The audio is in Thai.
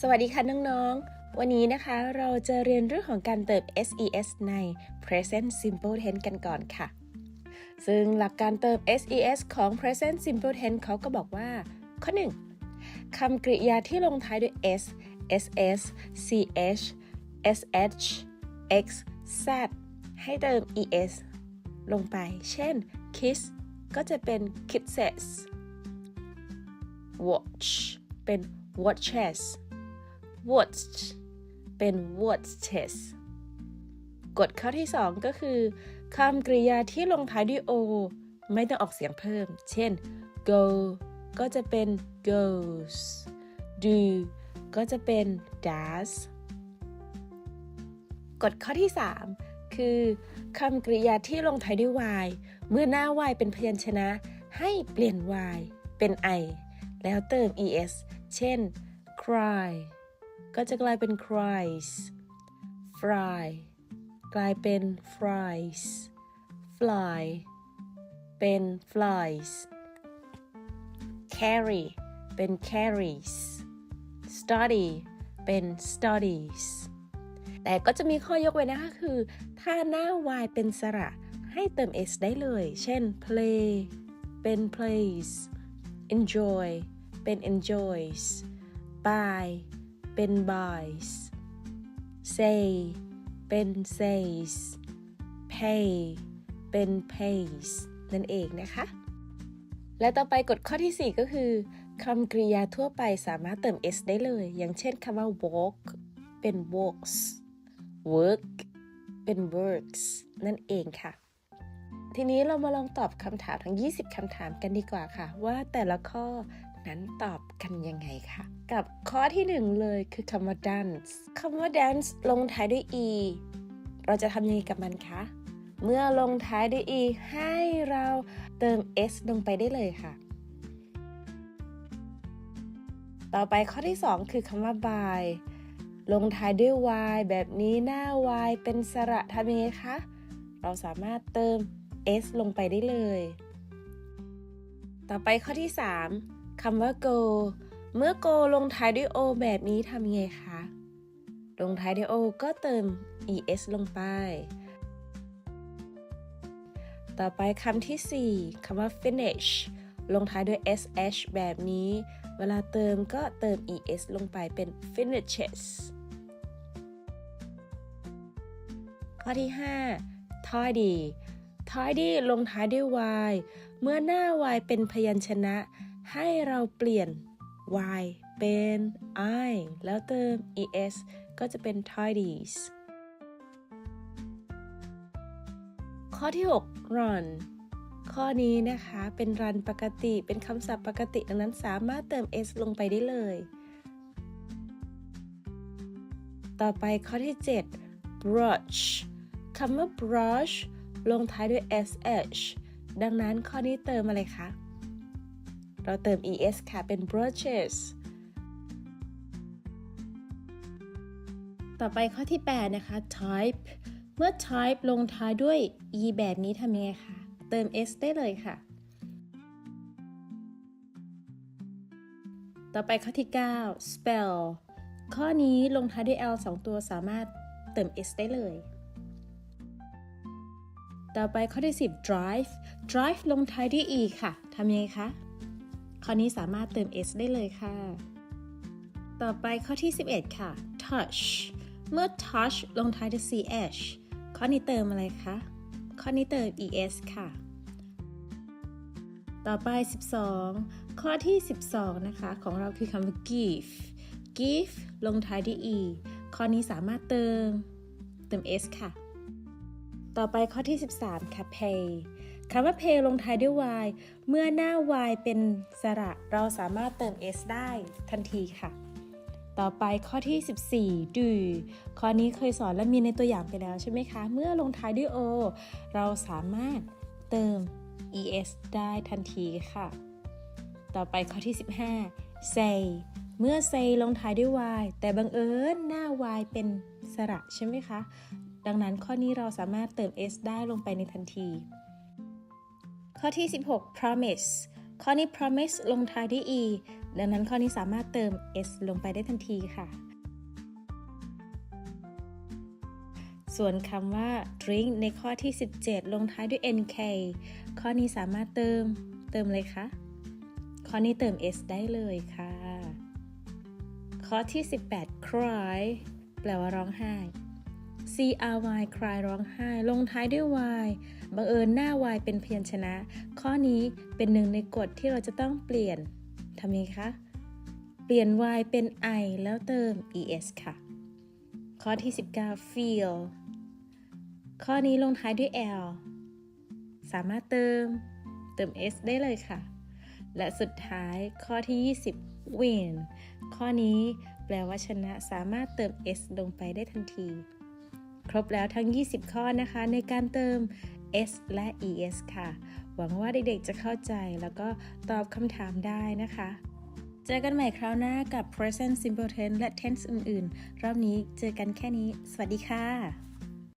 สวัสดีค่ะน้องๆ วันนี้นะคะเราจะเรียนเรื่องของการเติม SES ใน Present Simple Tense กันก่อนค่ะ ซึ่งหลักการเติม SES ของ Present Simple Tense เขาก็บอกว่า ข้อ 1. คำกริยาที่ลงท้ายด้วย s ss ch sh x z ให้เติม es ลงไป เช่น kiss ก็จะเป็น kisses watch เป็น watches watched เป็น watches กฎข้อที่ 2 ก็คือคำกริยาที่ลงท้ายด้วย o ไม่ต้องออกเสียงเพิ่ม เช่น go ก็จะเป็น goes do ก็จะเป็น does กฎข้อที่ 3 คือคำกริยาที่ลงท้ายด้วย y เมื่อหน้า y เป็นพยัญชนะให้เปลี่ยน y เป็น i แล้วเติม es เช่น cry ก็จะกลายเป็น cries fry กลายเป็น fries fly เป็น flies carry เป็น carries study เป็น studies แต่ก็จะมีข้อยกเว้นนะคะคือ ถ้าหน้า y เป็นสระให้เติม s ได้เลย เช่น play เป็น plays enjoy เป็น enjoys buy เป็น buys say เป็น says pay เป็น pays นั่นเองนะคะ และต่อไปกฎข้อที่ 4 ก็คือคำกริยาทั่วไปสามารถเติม s ได้เลย อย่างเช่นคำว่า walk เป็น walks work เป็น works นั่นเองค่ะ ทีนี้เรามาลองตอบคำถามทั้ง 20คำถามกันดีกว่าค่ะ ว่าแต่ละข้อ นั้นตอบกันยังไงคะกับข้อที่หนึ่งเลยคือคำว่า dance คำว่า dance ลงท้ายด้วย e เราจะทำยังไงกับมันคะ เมื่อลงท้ายด้วย e ให้เราเติม s ลงไปได้เลยค่ะ ต่อไปข้อที่2คือคำว่า by ลงท้ายด้วย y แบบนี้หน้า y เป็นสระทำยังไงคะ เราสามารถเติม s ลงไปได้เลย ต่อไปข้อที่ 3 คำว่า go เมื่อ go ลงท้ายด้วย o แบบนี้ทำยังไงคะ ลงท้ายด้วย o ก็เติม es ลงไป ต่อไปคำที่ 4 คำว่า finish ลงท้ายด้วย sh แบบนี้ เวลาเติมก็เติม es ลงไปเป็น finishes ข้อที่5 tidy tidy ลงท้ายด้วย y เมื่อหน้า y เป็นพยัญชนะ ให้เราเปลี่ยน y เป็น i แล้วเติม es ก็จะเป็น tidies ข้อที่ 6 run ข้อนี้นะคะเป็น run ปกติเป็นคำศัพท์ปกติดังนั้นสามารถเติม s ลงไปได้เลย ต่อไปข้อที่ 7 brush คำว่า brush ลงท้ายด้วย sh ดังนั้นข้อนี้เติมอะไรคะ เราเติม es ค่ะ เป็น brushes ต่อไปข้อที่ 8 นะคะ type เมื่อ type ลงท้ายด้วย e แบบนี้ทำยังไงคะ เติม s ได้เลยค่ะ ต่อไปข้อที่ 9 spell ข้อนี้ลงท้ายด้วย l 2 ตัวสามารถเติม s ได้เลย ต่อไปข้อที่ 10 drive drive ลงท้ายด้วย e ค่ะ ทำยังไงคะ ข้อนี้สามารถเติม s ได้เลยค่ะ ต่อไปข้อที่ 11 ค่ะ touch เมื่อ touch ลงท้ายด้วย ch ข้อนี้เติมอะไรคะ ข้อนี้เติม es ค่ะ ต่อไป 12 ข้อที่ 12 นะคะ ของเราคือคำว่า give give ลงท้ายด้วย e ข้อนี้สามารถเติม เติม s ค่ะ ต่อไปข้อที่ 13 ค่ะ pay คำว่า pay ลงท้ายด้วย y เมื่อหน้า y เป็นสระ เราสามารถเติม s ได้ทันทีค่ะ ต่อไปข้อที่ 14 do ข้อนี้เคยสอนและมีในตัวอย่างไปแล้วใช่ไหมคะ เมื่อลงท้ายด้วย o เราสามารถเติม es ได้ทันทีค่ะ ต่อไปข้อที่ 15 say เมื่อ say ลงท้ายด้วย y แต่บังเอิญหน้า y เป็นสระใช่ไหมคะ ดังนั้นข้อนี้เราสามารถเติม s ได้ลงไปในทันที ข้อที่ 16 promise ข้อนี้ promise ลงท้ายด้วย e ดังนั้นข้อนี้สามารถเติม s ลงไปได้ทันทีค่ะ ส่วนคำว่า drink ในข้อที่ 17 ลงท้ายด้วย nk ข้อนี้สามารถเติม เติมเลยคะข้อนี้เติม s ได้เลยค่ะ ข้อที่ 18 cry แปลว่าร้องไห้ c r y cry ร้องไห้ ลงท้ายด้วย y บังเอิญหน้า y เป็นพยัญชนะ ข้อนี้เป็นหนึ่งในกฎที่เราจะต้องเปลี่ยนทำยังไงคะ เปลี่ยน y เป็น i แล้วเติม es ค่ะ ข้อที่ 19 feel ข้อนี้ลงท้ายด้วย l สามารถเติมเติม s ได้เลยค่ะ และสุดท้ายข้อที่ 20 win ข้อนี้แปลว่าชนะสามารถเติม s ลงไปได้ทันที ครบแล้วทั้ง 20 ข้อนะคะ ในการเติม s และ es ค่ะ หวังว่าเด็กๆจะเข้าใจแล้วก็ตอบคำถามได้นะคะ เจอกันใหม่คราวหน้ากับ present simple tense และ tense อื่นๆ รอบนี้เจอกันแค่นี้ สวัสดีค่ะ